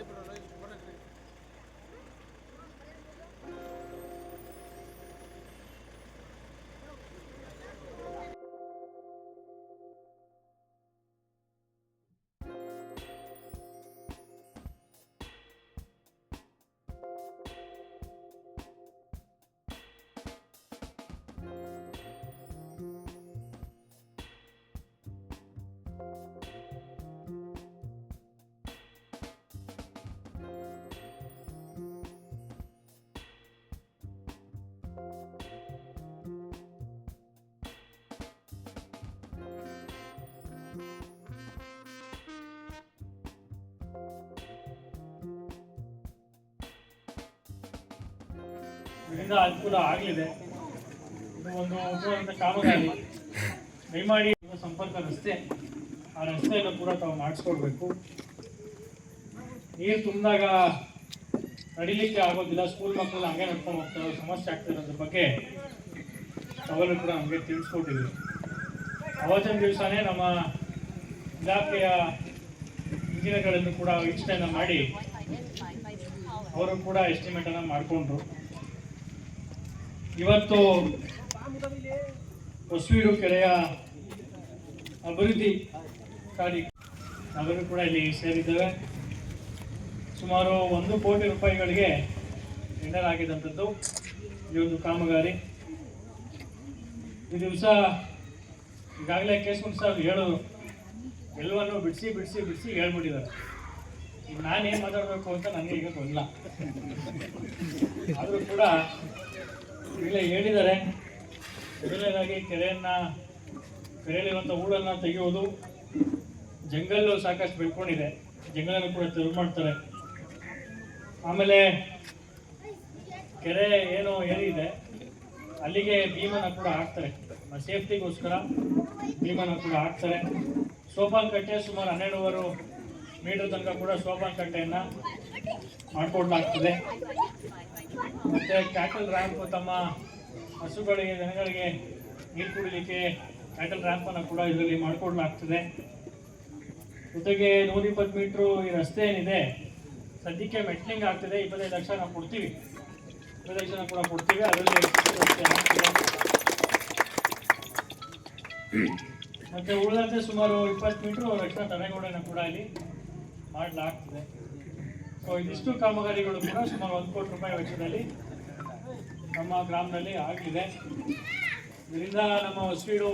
Sí, pero no hay... ಇದರಿಂದ ಅನುಕೂಲ ಆಗಲಿದೆ. ಇದು ಒಂದು ಉಪಯುಕ್ತ ಕಾಮಗಾರಿ. ದಯಮಾಡಿ ಸಂಪರ್ಕ ರಸ್ತೆ, ಆ ರಸ್ತೆಯನ್ನು ಕೂಡ ತಾವು ಮಾಡಿಸ್ಕೊಡ್ಬೇಕು. ನೀರು ತುಂಬಿದಾಗ ನಡಿಲಿಕ್ಕೆ ಆಗೋದಿಲ್ಲ ಸ್ಕೂಲ್ ಮಕ್ಕಳು ಹಂಗೆ ನಡ್ಕೊಂಡು ಹೋಗ್ತಾರೆ ಸಮಸ್ಯೆ ಆಗ್ತದೆ ಅದ್ರ ಬಗ್ಗೆ ಅವರು ಕೂಡ ನಮಗೆ ತಿಳಿಸ್ಕೊಟ್ಟಿದ್ರು. ಅವತ್ತಿನ ದಿವಸನೇ ನಮ್ಮ ಇಲಾಖೆಯ ಇಂಜಿನಿಯರ್ಗಳನ್ನು ಕೂಡ ವೀಕ್ಷಣೆಯನ್ನು ಮಾಡಿ, ಅವರು ಕೂಡ ಎಸ್ಟಿಮೇಟನ್ನು ಮಾಡಿಕೊಂಡ್ರು. ಇವತ್ತು ಹೊಸವೀಡು ಕೆರೆಯ ಅಭಿವೃದ್ಧಿ ಕಾರ್ಯ ಅವರು ಕೂಡ ಇಲ್ಲಿ ಸೇರಿದ್ದೇವೆ. ಸುಮಾರು ಒಂದು ಕೋಟಿ ರೂಪಾಯಿಗಳಿಗೆ ಟೆಂಡರ್ ಆಗಿದ್ದಂಥದ್ದು ಈ ಒಂದು ಕಾಮಗಾರಿ. ಈ ದಿವಸ ಈಗಾಗಲೇ ಕೇಶವಂತ ಸರ್ ಹೇಳು ಎಲ್ಲವನ್ನು ಬಿಡಿಸಿ ಬಿಡಿಸಿ ಬಿಡಿಸಿ ಹೇಳ್ಬಿಟ್ಟಿದ್ದಾರೆ. ನಾನೇನು ಮಾತಾಡಬೇಕು ಅಂತ ನನಗೆ ಈಗ ಗೊತ್ತಿಲ್ಲ. ಆದರೂ ಕೂಡ ಈಗಲೇ ಹೇಳಿದ್ದಾರೆ. ಮೊದಲನೇದಾಗಿ ಕೆರೆಯನ್ನು ಕೆರೆಯಲ್ಲಿರುವಂಥ ಹೂಳನ್ನು ತೆಗೆಯುವುದು ಜಂಗಲ್ಲು ಸಾಕಷ್ಟು ಬೆಳ್ಕೊಂಡಿದೆ. ಜಂಗಲನ್ನು ಕೂಡ ತೆರವು ಮಾಡ್ತಾರೆ. ಆಮೇಲೆ ಕೆರೆ ಏನು ಏನಿದೆ ಅಲ್ಲಿಗೆ ಭೀಮನ ಕೂಡ ಹಾಕ್ತಾರೆ. ಸೇಫ್ಟಿಗೋಸ್ಕರ ಭೀಮನ ಕೂಡ ಹಾಕ್ತಾರೆ. ಸೋಪಾನ್ ಕಟ್ಟೆ ಸುಮಾರು ಹನ್ನೆರಡುವರು ಮೀಟರ್ ತನಕ ಕೂಡ ಸೋಪಾನ್ ಕಟ್ಟೆಯನ್ನು ಮಾಡಿಕೊಡ್ಲಾಗ್ತದೆ. ಮತ್ತೆ ಕ್ಯಾಟಲ್ ರ್ಯಾಂಪ್ ತಮ್ಮ ಹಸುಗಳಿಗೆ ಜನಗಳಿಗೆ ನೀರು ಕುಡಿಲಿಕ್ಕೆ ಕ್ಯಾಟಲ್ ರ್ಯಾಂಪನ್ನು ಕೂಡ ಇದರಲ್ಲಿ ಮಾಡಿಕೊಡ್ಲಾಗ್ತದೆ. ಜೊತೆಗೆ ನೂರಿಪ್ಪತ್ತು ಮೀಟ್ರು ಈ ರಸ್ತೆ ಏನಿದೆ, ಸದ್ಯಕ್ಕೆ ಮೆಟ್ಲಿಂಗ್ ಆಗ್ತಿದೆ, ಇಪ್ಪತ್ತೈದು ಲಕ್ಷ ನಾವು ಕೊಡ್ತೀವಿ. ಇಪ್ಪತ್ತೈದು ಲಕ್ಷ ಕೂಡ ಕೊಡ್ತೀವಿ, ಅದರಲ್ಲಿ ಮತ್ತು ಉಳಿದಂತೆ ಸುಮಾರು ಇಪ್ಪತ್ತು ಮೀಟ್ರು ರಕ್ಷಣಾ ತಡೆಗೋಡೆಯನ್ನು ಕೂಡ ಇಲ್ಲಿ ಮಾಡಲಾಗ್ತದೆ. ಸೊ ಇದಿಷ್ಟು ಕಾಮಗಾರಿಗಳು ಕೂಡ ಸುಮಾರು ಒಂದು ಕೋಟಿ ರೂಪಾಯಿ ವೆಚ್ಚದಲ್ಲಿ ನಮ್ಮ ಗ್ರಾಮದಲ್ಲಿ ಆಗಿದೆ. ಇದರಿಂದ ನಮ್ಮ ಹೊಸವೀಡು